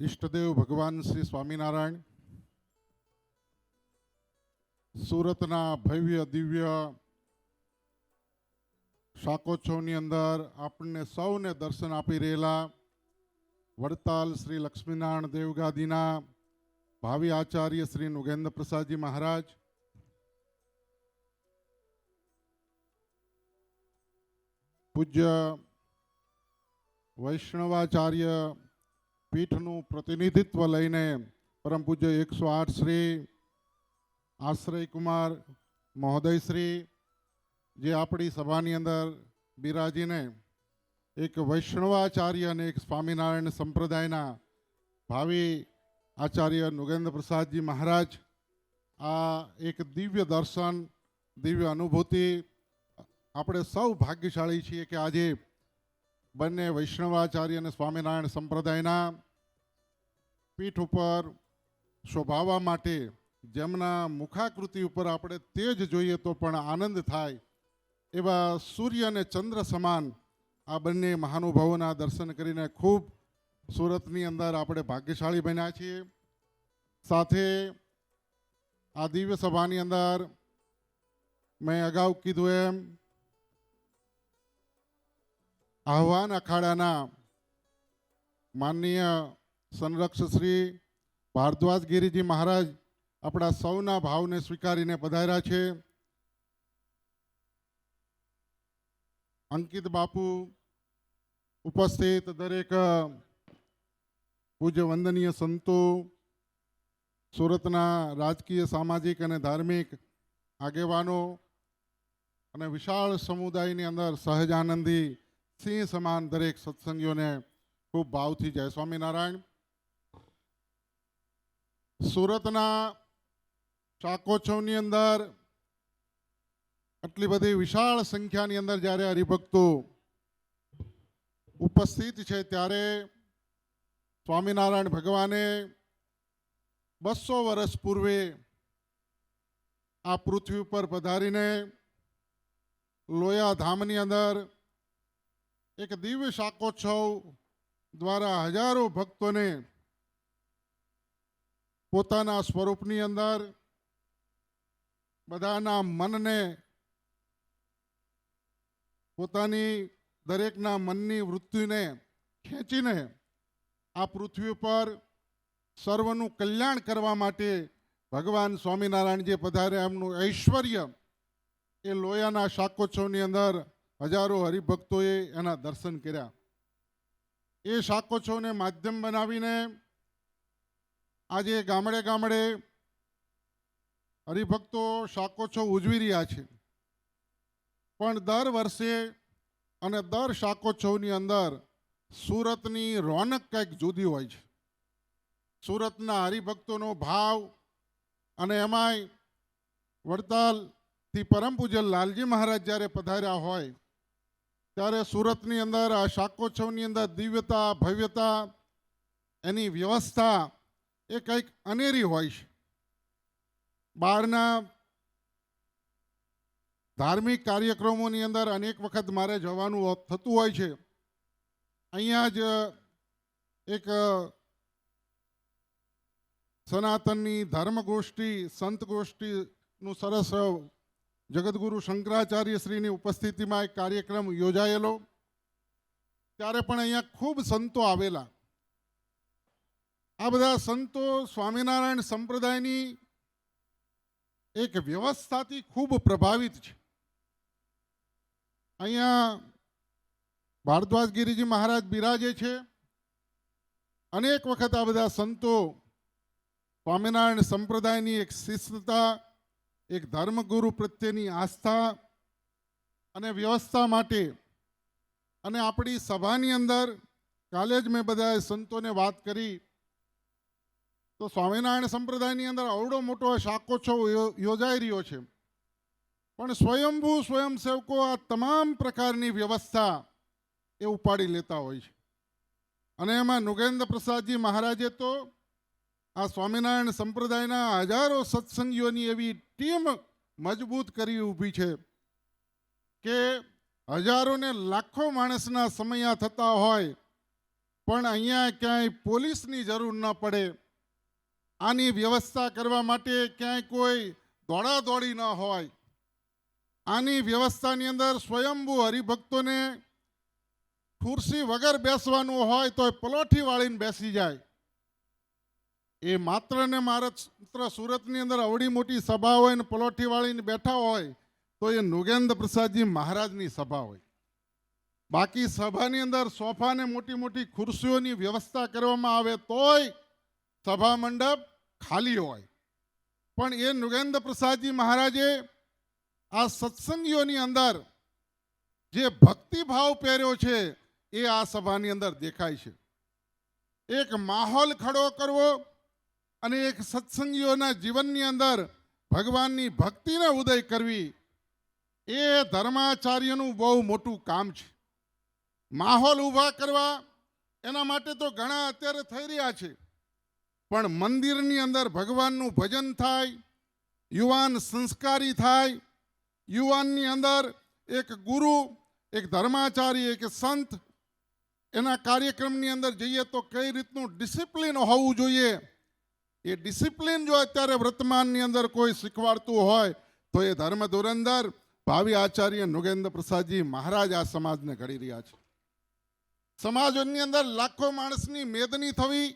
ઈષ્ટદેવ ભગવાન શ્રી સ્વામિનારાયણ સુરતના ભવ્ય દિવ્ય શાકોત્સવની અંદર આપણને સૌને દર્શન આપી રહેલા વડતાલ શ્રી લક્ષ્મીનારાયણ દેવગાદીના ભાવિ આચાર્ય શ્રી નુગેન્દ્ર પ્રસાદજી મહારાજ પૂજ્ય વૈષ્ણવાચાર્ય પીઠનું પ્રતિનિધિત્વ લઈને પરમ પૂજ્ય એકસો આઠ શ્રી આશ્રય કુમાર, મહોદય શ્રી, જે આપણી સભાની અંદર બિરાજીને એક વૈષ્ણવાચાર્ય અને એક સ્વામિનારાયણ સંપ્રદાયના ભાવિ આચાર્ય નુગેન્દ્ર પ્રસાદજી મહારાજ, આ એક દિવ્ય દર્શન, દિવ્ય અનુભૂતિ આપણે સૌ ભાગ્યશાળી છીએ કે આજે બંને વૈષ્ણવાચાર્ય અને સ્વામિનારાયણ સંપ્રદાયના પીઠ ઉપર શોભાવવા માટે જેમના મુખાકૃતિ ઉપર આપણે તેજ જોઈએ તો પણ આનંદ થાય એવા સૂર્ય અને ચંદ્ર સમાન આ બંને મહાનુભાવોના દર્શન કરીને ખૂબ સુરતની અંદર આપણે ભાગ્યશાળી બન્યા છીએ. સાથે આ દિવ્ય સભાની અંદર મેં અગાઉ કીધું એમ આહવાન અખાડાના માનનીય સંરક્ષક શ્રી ભારદ્વાજ ગિરિજી મહારાજ આપણા સૌના ભાવને સ્વીકારીને પધાર્યા છે. અંકિત બાપુ ઉપસ્થિત દરેક પૂજ્ય વંદનીય સંતો, સુરતના રાજકીય સામાજિક અને ધાર્મિક આગેવાનો અને વિશાળ સમુદાયની અંદર સહજાનંદી સિંહ સમાન દરેક સત્સંગીઓને ખૂબ ભાવથી જય. સ્વામિનારાયણ, સુરતના શાકોત્સવની અંદર આટલી બધી વિશાળ સંખ્યાની અંદર જ્યારે હરિભક્તો ઉપસ્થિત છે ત્યારે સ્વામિનારાયણ ભગવાને બસો વર્ષ પૂર્વે આ પૃથ્વી ઉપર પધારીને લોયા ધામની અંદર એક દિવ્ય શાકોત્સવ દ્વારા હજારો ભક્તોને પોતાના સ્વરૂપની અંદર બધાના મનને પોતાની દરેકના મનની વૃત્તિને ખેંચીને આ પૃથ્વી પર સર્વનું કલ્યાણ કરવા માટે ભગવાન સ્વામિનારાયણ જે પધારે એમનું ઐશ્વર્ય એ લોયાના શાકોત્સવની અંદર હજારો હરિભક્તોએ એના દર્શન કર્યા. એ શાકોત્સવને માધ્યમ બનાવીને આજે ગામડે ગામડે હરિભક્તો શાકોત્સવ ઉજવી રહ્યા છે. પણ દર વર્ષે અને દર શાકોત્સવની અંદર સુરતની રોનક કંઈક જુદી હોય છે. સુરતના હરિભક્તોનો ભાવ અને એમાંય વડતાલથી પરમ પૂજ્ય લાલજી મહારાજ જ્યારે પધાર્યા હોય ત્યારે સુરતની અંદર આ શાકોત્સવની અંદર દિવ્યતા, ભવ્યતા, એની વ્યવસ્થા એ કંઈક અનેરી હોય છે. બહારના ધાર્મિક કાર્યક્રમોની અંદર અનેક વખત મારે જવાનું થતું હોય છે. અહીંયા જ એક સનાતનની ધર્મગોષ્ઠી સંત ગોષ્ઠીનું સરસ જગદગુરુ શંકરાચાર્ય શ્રીની ઉપસ્થિતિમાં એક કાર્યક્રમ યોજાયેલો. ત્યારે પણ અહીંયા ખૂબ સંતો આવેલા. આ બધા સંતો સ્વામિનારાયણ સંપ્રદાયની એક વ્યવસ્થાથી ખૂબ પ્રભાવિત છે. અહીંયા ભારદ્વાજ ગિરિજી મહારાજ બિરાજે છે. અનેક વખત આ બધા સંતો સ્વામિનારાયણ સંપ્રદાયની એક શિસ્તતા એક ધર્મગુરુ પ્રત્યેની આસ્થા અને વ્યવસ્થા માટે અને આપણી સભાની અંદર કાલે જ મેં બધા સંતોને વાત કરી. તો સ્વામિનારાયણ સંપ્રદાયની અંદર અવડો મોટો શાકોત્સવ યોજાઈ રહ્યો છે. પણ સ્વયંભૂ સ્વયંસેવકો આ તમામ પ્રકારની વ્યવસ્થા એ ઉપાડી લેતા હોય છે. અને એમાં નુગેન્દ્ર પ્રસાદજી મહારાજે તો આ સ્વામિનારાયણ સંપ્રદાયના હજારો સત્સંગીઓની એવી ટીમ મજબૂત કરી ઊભી છે કે હજારો ને લાખો માણસના સમયા થતા હોય, પણ અહીંયા ક્યાંય પોલીસની જરૂર ન પડે. આની વ્યવસ્થા કરવા માટે ક્યાંય કોઈ દોડાદોડી ન હોય. આની વ્યવસ્થાની અંદર સ્વયંભૂ હરિભક્તોને ખુરશી વગર બેસવાનું હોય તો પલોઠી વાળીને બેસી જાય. એ માત્ર ને માત્ર સુરતની અંદર અવડી મોટી સભા હોય ને પલોઠી વાળીને બેઠા હોય, તો એ નુગેન્દ્ર પ્રસાદજી મહારાજની સભા હોય. બાકી સભાની અંદર સોફા ને મોટી મોટી ખુરશીઓની વ્યવસ્થા કરવામાં આવે તોય સભા મંડપ ખાલી હોય. પણ એ નુગેન્દ્ર પ્રસાદજી મહારાજે આ સત્સંગીઓની અંદર જે ભક્તિભાવ પહેર્યો છે, એ આ સભાની અંદર દેખાય છે. એક માહોલ ખડો કરવો અને એક સત્સંગીઓના જીવનની અંદર ભગવાનની ભક્તિને ઉદય કરવી એ ધર્માચાર્યનું બહુ મોટું કામ છે. માહોલ ઊભા કરવા એના માટે તો ઘણા અત્યારે થઈ રહ્યા છે. પણ મંદિરની અંદર ભગવાનનું ભજન થાય, યુવાન સંસ્કારી થાય, યુવાનની અંદર એક ગુરુ, એક ધર્માચાર્ય એક સંત એના કાર્યક્રમની અંદર જઈએ તો કઈ રીતનું ડિસિપ્લિન હોવું જોઈએ એ ડિસિપ્લિન જો અત્યારે વર્તમાનની અંદર કોઈ શીખવાડતું હોય, તો એ ધર્મ ધુરંધર ભાવિ આચાર્ય નુગેન્દ્ર પ્રસાદજી મહારાજ આ સમાજને ઘડી રહ્યા છે. સમાજની અંદર લાખો માણસની મેદની થવી,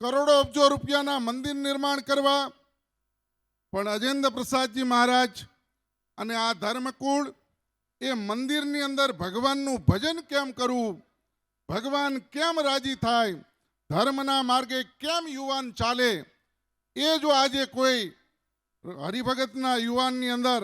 કરોડો અબજો રૂપિયાના મંદિર નિર્માણ કરવા, પણ અજેન્દ્ર પ્રસાદજી મહારાજ અને આ ધર્મકુળ એ મંદિરની અંદર ભગવાનનું ભજન કેમ કરવું, ભગવાન કેમ રાજી થાય ધર્મના માર્ગે કેમ યુવાન ચાલે? એ જો આજે કોઈ હરિભગતના યુવાનની અંદર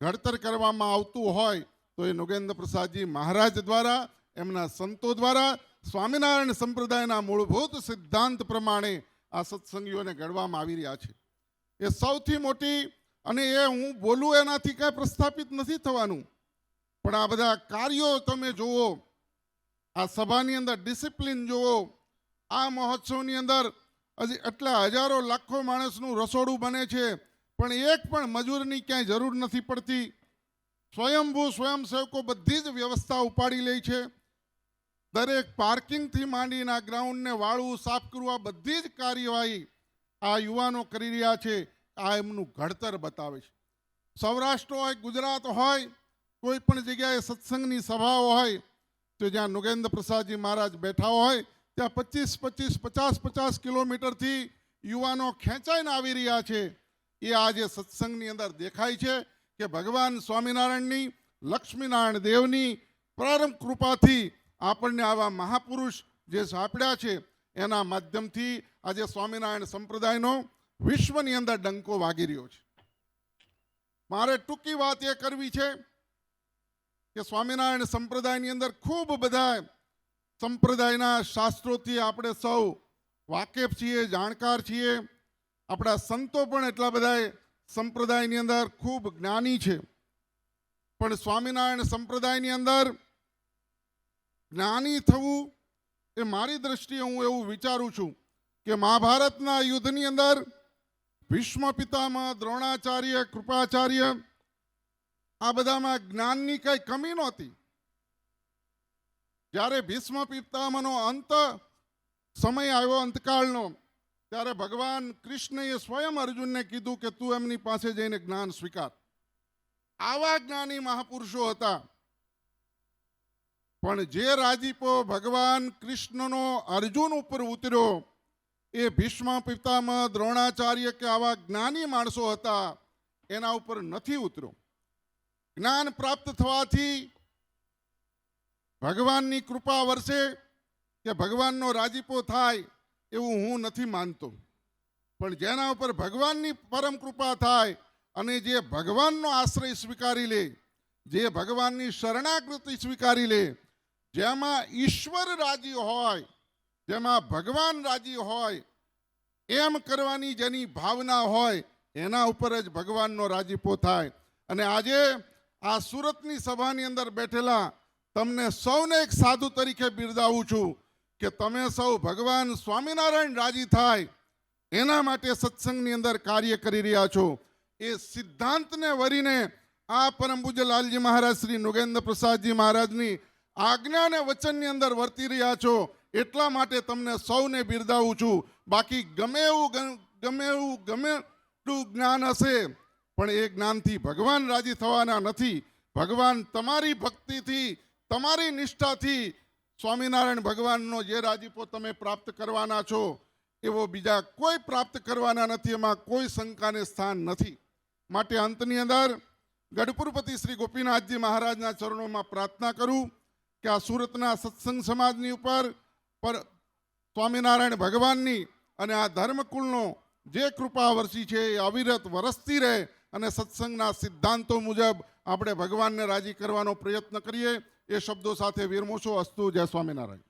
ઘડતર કરવામાં આવતું હોય, તો એ નોગેન્દ્ર પ્રસાદજી મહારાજ દ્વારા, એમના સંતો દ્વારા, સ્વામિનારાયણ સંપ્રદાયના મૂળભૂત સિદ્ધાંત પ્રમાણે આ સત્સંગીઓને ઘડવામાં આવી રહ્યા છે. એ સૌથી મોટી અને એ હું બોલું એનાથી કાંઈ પ્રસ્થાપિત નથી થવાનું. પણ આ બધા કાર્યો તમે જુઓ, આ સભાની અંદર ડિસિપ્લિન જુઓ આ મહોત્સવની અંદર હજી એટલા હજારો લાખો માણસનું રસોડું બને છે, પણ એક પણ મજૂરની ક્યાંય જરૂર નથી પડતી. સ્વયંભૂ સ્વયંસેવકો બધી જ વ્યવસ્થા ઉપાડી લે છે. દરેક પાર્કિંગથી માંડીને આ ગ્રાઉન્ડને વાળવું, સાફ કરવું બધી જ કાર્યવાહી આ યુવાનો કરી રહ્યા છે. આ એમનું ઘડતર બતાવે છે. સૌરાષ્ટ્ર હોય, ગુજરાત હોય, કોઈ પણ જગ્યાએ સત્સંગની સભાઓ હોય, તો જ્યાં નુગેન્દ્ર પ્રસાદજી મહારાજ બેઠા હોય ત્યાં પચીસ પચીસ, પચાસ પચાસ કિલોમીટરથી યુવાનો ખેંચાઈને આવી રહ્યા છે. એ આજે સત્સંગની અંદર દેખાય છે કે ભગવાન સ્વામિનારાયણની, લક્ષ્મીનારાયણ દેવની પ્રારંભ કૃપાથી આપણને આવા મહાપુરુષ જે સાંપડ્યા છે, એના માધ્યમથી આજે સ્વામિનારાયણ સંપ્રદાયનો વિશ્વની અંદર ડંકો વાગી રહ્યો છે. મારે ટૂંકી વાત એ કરવી છે કે સ્વામિનારાયણ સંપ્રદાયની અંદર ખૂબ બધા સંપ્રદાયના શાસ્ત્રોથી આપણે સૌ વાકેફ છીએ, જાણકાર છીએ. આપણા સંતો પણ એટલા બધા સંપ્રદાયની અંદર ખૂબ જ્ઞાની છે. પણ સ્વામિનારાયણ સંપ્રદાયની અંદર જ્ઞાની થવું એ મારી દ્રષ્ટિએ હું એવું વિચારું છું કે મહાભારતના યુદ્ધની અંદર ભીષ્મ પિતામાં દ્રોણાચાર્ય, કૃપાચાર્ય આ બધામાં જ્ઞાનની કંઈ કમી નહોતી. જ્યારે ભીષ્મ પિતામહનો અંત સમય આવ્યો અંતકાળનો, ત્યારે ભગવાન કૃષ્ણએ સ્વયં અર્જુનને કીધું કે તું એમની પાસે જઈને જ્ઞાન સ્વીકાર. આવા જ્ઞાની મહાપુરુષો હતા. પણ જે રાજીપો ભગવાન કૃષ્ણનો અર્જુન ઉપર ઉતર્યો, એ ભીષ્મ પિતામહ, દ્રોણાચાર્ય કે આવા જ્ઞાની માણસો હતા, એના ઉપર નથી ઉતર્યો. જ્ઞાન પ્રાપ્ત થવાથી ભગવાનની કૃપા વરસે કે ભગવાનનો રાજીપો થાય એવું હું નથી માનતો. પણ જેના ઉપર ભગવાનની પરમ કૃપા થાય અને જે ભગવાનનો આશ્રય સ્વીકારી લે, જે ભગવાનની શરણાગૃતિ સ્વીકારી લે, જેમાં ઈશ્વર રાજી હોય, જેમાં ભગવાન રાજી હોય, એમ કરવાની જેની ભાવના હોય, એના ઉપર જ ભગવાનનો રાજીપો થાય. અને આજે આ સુરતની સભાની અંદર બેઠેલા તમને સૌને એક સાધુ તરીકે બિરદાવું છું કે તમે સૌ ભગવાન સ્વામિનારાયણ રાજી થાય. એના માટે સત્સંગની અંદર કાર્ય કરી રહ્યા છો. એ સિદ્ધાંતને વરીને આ પરમ પૂજ્ય લાલજી મહારાજ શ્રી નુગેન્દ્ર પ્રસાદજી મહારાજની આજ્ઞા અને વચનની અંદર વર્તી રહ્યા છો. એટલા માટે તમને સૌને બિરદાવું છું. બાકી ગમે એવું ગમે એવું ગમે એટલું જ્ઞાન હશે, પણ એ જ્ઞાનથી ભગવાન રાજી થવાના નથી. ભગવાન તમારી ભક્તિથી તમારી નિષ્ઠાથી સ્વામિનારાયણ ભગવાનનો જે રાજીપો તમે પ્રાપ્ત કરવાના છો, એવો બીજા કોઈ પ્રાપ્ત કરવાના નથી, એમાં કોઈ શંકાને સ્થાન નથી. માટે અંતની અંદર ગઢપુરપતિ શ્રી ગોપીનાથજી મહારાજના ચરણોમાં પ્રાર્થના કરું કે આ સુરતના સત્સંગ સમાજની ઉપર પર સ્વામિનારાયણ ભગવાનની અને આ ધર્મકુળનો જે કૃપા વરસી છે એ અવિરત વરસતી રહે અને સત્સંગના સિદ્ધાંતો મુજબ આપણે ભગવાનને રાજી કરવાનો પ્રયત્ન કરીએ. એ શબ્દો સાથે વિરમું છું અસ્તુ જય સ્વામિનારાયણ.